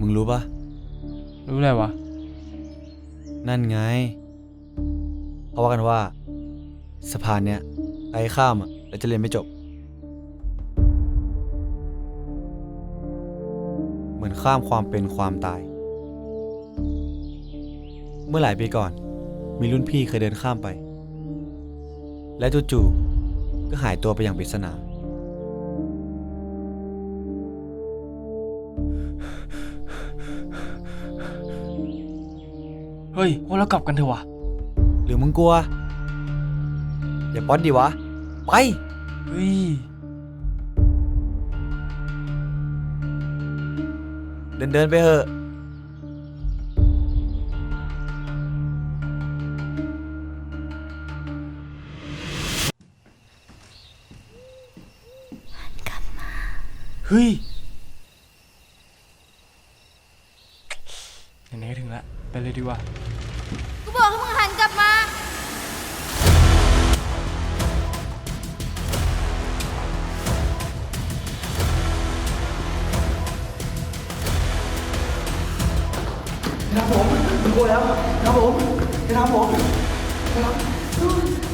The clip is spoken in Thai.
มึงรู้ปะรู้อะไรวะ นั่นไงเขาว่ากันว่า สะพานเนี้ยใครข้ามอะแล้วจะเรียนไม่จบ เหมือนข้ามความเป็นความตาย เมื่อหลายปีก่อน มีรุ่นพี่เคยเดินข้ามไป และจู่ๆก็หายตัวไปอย่างปริศนา เฮ้ยพวกเรากลับกันเถอะวะหรือมึงกลัว อย่าป๊อดดิวะ ไป เฮ้ยเดินเดินๆไปเถอะเฮ้ย ไหนๆก็ถึงละไปเลยดีกว่ากูบอกให้มึงหันกลับมาครับผมกลัวแล้วครับผมครับผมครับ